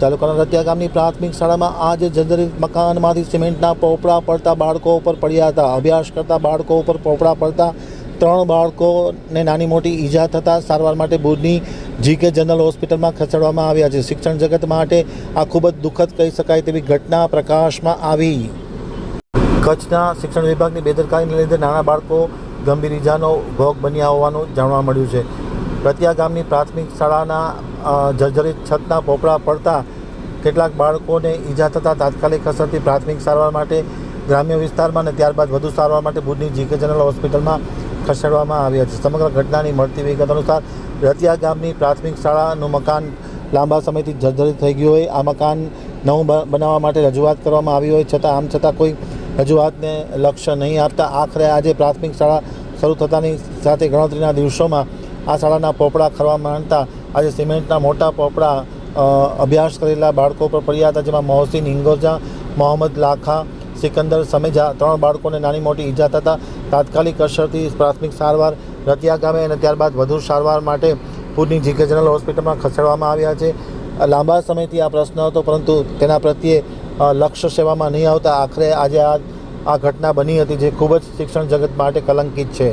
તાલુકાના રતિયા ગામની પ્રાથમિક શાળામાં આજે જર્જરિત મકાનમાંથી સિમેન્ટના પોપડા પડતા બાળકો ઉપર પડ્યા હતા. અભ્યાસ કરતા બાળકો ઉપર પોપડા પડતા ત્રણ બાળકોને નાની મોટી ઈજા થતાં સારવાર માટે ભુજની જીકે જનરલ હોસ્પિટલમાં ખસેડવામાં આવ્યા છે. શિક્ષણ જગત માટે આ ખૂબ જ દુઃખદ કહી શકાય તેવી ઘટના પ્રકાશમાં આવી. કચ્છના શિક્ષણ વિભાગની બેદરકારીને લીધે નાના બાળકો ગંભીર ઈજાનો ભોગ બન્યા હોવાનું જાણવા મળ્યું છે. રતિયા ગામની પ્રાથમિક શાળાના જર્જરિત છતના પોપડા પડતા કેટલાક બાળકોને ઈજા થતાં તાત્કાલિક અસરથી પ્રાથમિક સારવાર માટે, ગ્રામ્ય વિસ્તારમાં અને ત્યારબાદ વધુ સારવાર માટે ભુજની જીકે જનરલ હોસ્પિટલમાં ખસેડવામાં આવ્યા છે. સમગ્ર ઘટનાની મળતી વિગત અનુસાર રતિયા ગામની પ્રાથમિક શાળાનું મકાન લાંબા સમયથી જર્જરિત થઈ ગયું હોય, આ મકાન નવું બનાવવા માટે રજૂઆત કરવામાં આવી હોય, છતાં આમ છતાં કોઈ રજૂઆતને લક્ષ્ય નહીં આપતા. આખરે આજે પ્રાથમિક શાળા શરૂ થતાની સાથે ગણતરીના દિવસોમાં આ શાળાના પોપડા ખરવા માંડતા આજે સિમેન્ટના મોટા પોપડા અભ્યાસ કરેલા બાળકો પર પડ્યા હતા, જેમાં મોહસિન ઇંગોજા મોહમ્મદ લાખા, સિકંદર સમેજા ત્રણ બાળકોને નાની મોટી ઈજા થતા તાત્કાલિક અસરથી પ્રાથમિક સારવાર રતિયા ગામે અને ત્યારબાદ વધુ સારવાર માટે પૂરની જીકે જનરલ હોસ્પિટલમાં ખસેડવામાં આવ્યા છે. લાંબા સમયથી આ પ્રશ્ન હતો, પરંતુ તેના પ્રત્યે લક્ષ્ય સેવામાં નહીં આવતા આખરે આજે આ આ ઘટના બની હતી, જે ખૂબ જ શિક્ષણ જગત માટે કલંકિત છે.